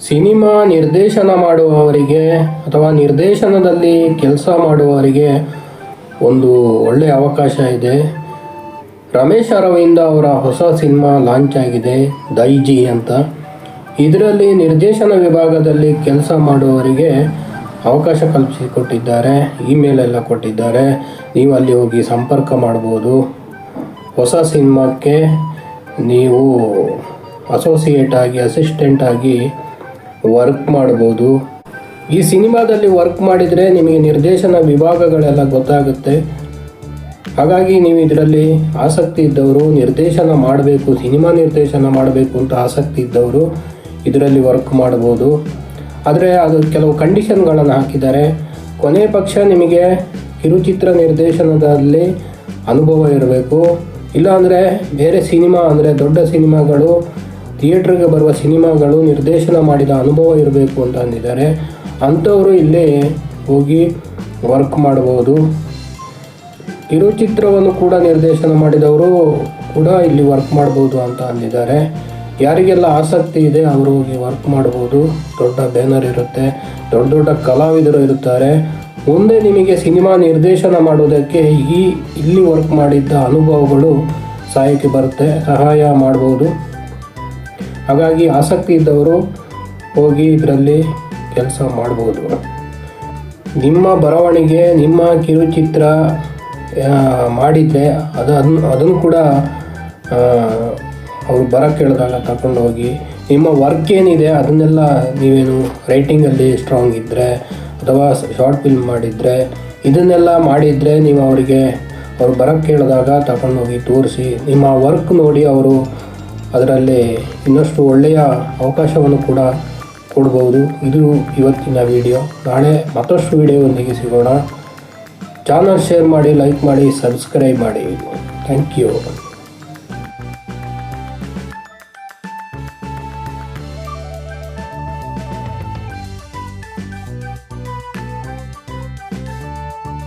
Cinema ನಿರ್ದೇಶನ ಮಾಡುವವರಿಗೆ ಅಥವಾ ನಿರ್ದೇಶನದಲ್ಲಿ ಕೆಲಸ ಮಾಡುವವರಿಗೆ ಒಂದು ಒಳ್ಳೆಯ ಅವಕಾಶ ಇದೆ. ರಮೇಶ್ ಅರವಿಂದ ಅವರ ಹೊಸ ಸಿನಿಮಾ ಲಾಂಚ್ ಆಗಿದೆ, ದೈಜಿ ಅಂತ. ಇದರಲ್ಲಿ ನಿರ್ದೇಶನ ವಿಭಾಗದಲ್ಲಿ ಕೆಲಸ ಮಾಡುವವರಿಗೆ ಅವಕಾಶ ಕಲ್ಪಿಸಿಕೊಟ್ಟಿದ್ದಾರೆ ಇಮೇಲ್ ಎಲ್ಲ ಕೊಟ್ಟಿದ್ದಾರೆ. ನೀವು ಅಲ್ಲಿ ಹೋಗಿ ಸಂಪರ್ಕ ಮಾಡ್ಬೋದು. ಹೊಸ ಸಿನಿಮಾಕ್ಕೆ ನೀವು ಅಸೋಸಿಯೇಟ್ ಆಗಿ ಅಸಿಸ್ಟೆಂಟ್ ಆಗಿ ವರ್ಕ್ ಮಾಡ್ಬೋದು. ಈ ಸಿನಿಮಾದಲ್ಲಿ ವರ್ಕ್ ಮಾಡಿದರೆ ನಿಮಗೆ ನಿರ್ದೇಶನ ವಿಭಾಗಗಳೆಲ್ಲ ಗೊತ್ತಾಗುತ್ತೆ. ಹಾಗಾಗಿ ನೀವು ಇದರಲ್ಲಿ ಆಸಕ್ತಿ ಇದ್ದವರು ನಿರ್ದೇಶನ ಮಾಡಬೇಕು, ಸಿನಿಮಾ ನಿರ್ದೇಶನ ಮಾಡಬೇಕು ಅಂತ ಆಸಕ್ತಿ ಇದ್ದವರು ಇದರಲ್ಲಿ ವರ್ಕ್ ಮಾಡ್ಬೋದು. ಆದರೆ ಅದು ಕೆಲವು ಕಂಡೀಷನ್ಗಳನ್ನು ಹಾಕಿದ್ದಾರೆ. ಕೊನೆ ಪಕ್ಷ ನಿಮಗೆ ಕಿರುಚಿತ್ರ ನಿರ್ದೇಶನದಲ್ಲಿ ಅನುಭವ ಇರಬೇಕು. ಇಲ್ಲಾಂದರೆ ಬೇರೆ ಸಿನಿಮಾ ಅಂದರೆ ದೊಡ್ಡ ಸಿನಿಮಾಗಳು ಥಿಯೇಟ್ರಿಗೆ ಬರುವ ಸಿನಿಮಾಗಳು ನಿರ್ದೇಶನ ಮಾಡಿದ ಅನುಭವ ಇರಬೇಕು ಅಂತ ಅಂದಿದ್ದಾರೆ. ಅಂಥವರು ಇಲ್ಲಿ ಹೋಗಿ ವರ್ಕ್ ಮಾಡ್ಬೋದು. ಕಿರುಚಿತ್ರವನ್ನು ಕೂಡ ನಿರ್ದೇಶನ ಮಾಡಿದವರು ಕೂಡ ಇಲ್ಲಿ ವರ್ಕ್ ಮಾಡ್ಬೋದು ಅಂತ ಅಂದಿದ್ದಾರೆ. ಯಾರಿಗೆಲ್ಲ ಆಸಕ್ತಿ ಇದೆ ಅವರು ಹೋಗಿ ವರ್ಕ್ ಮಾಡ್ಬೋದು. ದೊಡ್ಡ ಬ್ಯಾನರ್ ಇರುತ್ತೆ, ದೊಡ್ಡ ದೊಡ್ಡ ಕಲಾವಿದರು ಇರುತ್ತಾರೆ. ಮುಂದೆ ನಿಮಗೆ ಸಿನಿಮಾ ನಿರ್ದೇಶನ ಮಾಡೋದಕ್ಕೆ ಈ ಇಲ್ಲಿ ವರ್ಕ್ ಮಾಡಿದ್ದ ಅನುಭವಗಳು ಸಹಾಯಕ್ಕೆ ಬರುತ್ತೆ. ಸಹಾಯ ಮಾಡ್ಬೋದು. ಹಾಗಾಗಿ ಆಸಕ್ತಿ ಇದ್ದವರು ಹೋಗಿ ಇದರಲ್ಲಿ ಕೆಲಸ ಮಾಡ್ಬೋದು. ನಿಮ್ಮ ಬರವಣಿಗೆ, ನಿಮ್ಮ ಕಿರುಚಿತ್ರ ಮಾಡಿದರೆ ಅದು ಅದನ್ನು ಅದನ್ನು ಕೂಡ ಅವ್ರು ಬರ ಕೇಳಿದಾಗ ತಗೊಂಡು ಹೋಗಿ, ನಿಮ್ಮ ವರ್ಕ್ ಏನಿದೆ ಅದನ್ನೆಲ್ಲ ನೀವೇನು ರೈಟಿಂಗಲ್ಲಿ ಸ್ಟ್ರಾಂಗ್ ಇದ್ದರೆ ಅಥವಾ ಶಾರ್ಟ್ ಫಿಲ್ಮ್ ಮಾಡಿದರೆ, ಇದನ್ನೆಲ್ಲ ಮಾಡಿದರೆ ನೀವು ಅವರಿಗೆ, ಅವ್ರು ಬರಕ್ಕೆ ಕೇಳಿದಾಗ ತಗೊಂಡೋಗಿ ತೋರಿಸಿ, ನಿಮ್ಮ ವರ್ಕ್ ನೋಡಿ ಅವರು ಅದರಲ್ಲಿ ಇನ್ನಷ್ಟು ಒಳ್ಳೆಯ ಅವಕಾಶವನ್ನು ಕೂಡ ಕೊಡ್ಬೋದು. ಇದು ಇವತ್ತಿನ ವಿಡಿಯೋ ನಾಳೆ ಮತ್ತಷ್ಟು ವಿಡಿಯೋದೊಂದಿಗೆ ಸಿಗೋಣ. ಚಾನಲ್ ಶೇರ್ ಮಾಡಿ ಲೈಕ್ ಮಾಡಿ ಸಬ್ಸ್ಕ್ರೈಬ್ ಮಾಡಿ. Thank you